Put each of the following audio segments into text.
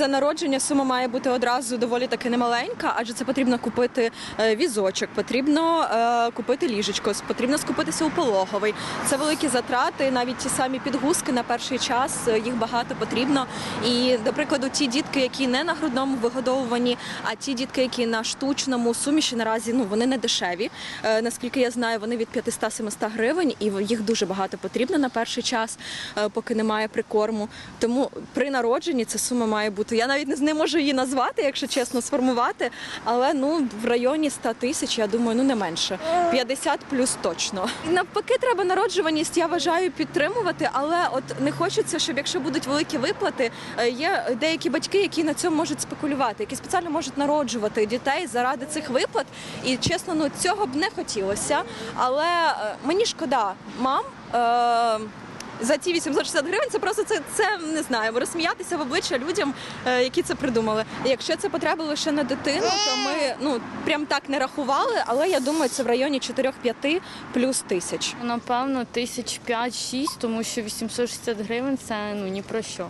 за народження сума має бути одразу доволі таки немаленька, адже це потрібно купити е, візочок, потрібно е, купити ліжечко, потрібно скупитися у пологовий. Це великі затрати, навіть ті самі підгузки на перший час, е, їх багато потрібно. І, до прикладу, ті дітки, які не на грудному вигодовуванні, а ті дітки, які на штучному суміші наразі ну вони не дешеві. Наскільки я знаю, вони від 500-700 гривень, і їх дуже багато потрібно на перший час, поки немає прикорму. Тому при народженні ця сума має бути. Я навіть не не можу її назвати, якщо чесно, сформувати. Але ну в районі 100 тисяч, я думаю, ну не менше. 50 плюс точно. І навпаки, треба народжуваність, я вважаю, підтримувати, але от не хочеться, щоб якщо будуть великі виплати, е, є деякі батьки, які на цьому можуть спекулювати, які спеціально можуть народжувати дітей заради цих виплат. І чесно, ну цього б не хотілося. Але е, мені шкода мам. Е, за ті 860 гривень це просто це, це не знаю, розсміятися в обличчя людям, е, які це придумали. Якщо це потреба лише на дитину, то ми ну прям так не рахували, але я думаю, це в районі 4-5 плюс тисяч. Напевно, тисяч 5-6, тому що 860 гривень це ну ні про що.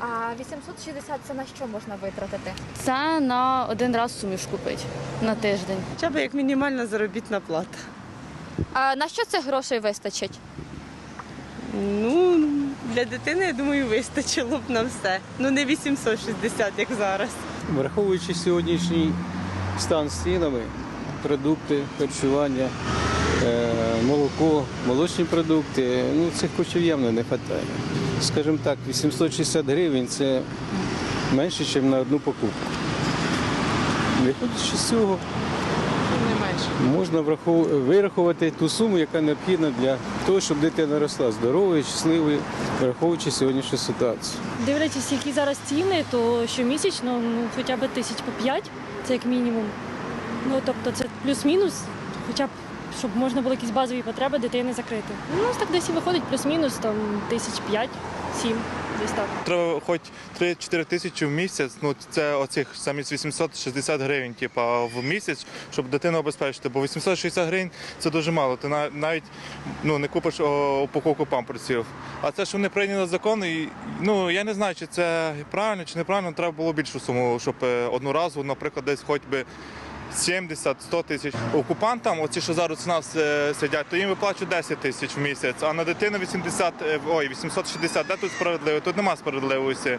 А 860 це на що можна витратити? Це на один раз суміш купити на тиждень. Хоча б як мінімальна заробітна плата. А на що цих грошей вистачить? Ну, для дитини, я думаю, вистачило б на все. Ну не 860, як зараз. Враховуючи сьогоднішній стан з цінами, продукти, харчування, е, молоко, молочні продукти, ну цих коштів явно не вистачає. Скажімо так, 860 гривень це менше, ніж на одну покупку. Виходячи з цього. Можна вирахувати ту суму, яка необхідна для того, щоб дитина росла здоровою, щасливою, враховуючи сьогоднішню ситуацію. Дивлячись, які зараз ціни, то щомісячно ну, хоча б тисяч по п'ять, це як мінімум. Ну тобто це плюс-мінус, хоча б щоб можна було якісь базові потреби дитини закрити. Ну, ось так десь і виходить плюс-мінус там тисяч п'ять, сім, десь. Треба хоч 3-4 тисячі в місяць. Ну це оцих самі 860 гривень, типа в місяць, щоб дитину обезпечити. Бо 860 гривень це дуже мало. Ти навіть ну не купиш упаковку памперсів. А це що вони прийняли закон, і ну я не знаю, чи це правильно чи неправильно. Треба було більшу суму, щоб е, одноразово, наприклад, десь хоч би. 70-100 тисяч окупантам, оці, що зараз у нас е, сидять, то їм виплачують 10 тисяч в місяць, а на дитину 80, е, ой, 860. Де тут справедливо? Тут нема справедливості.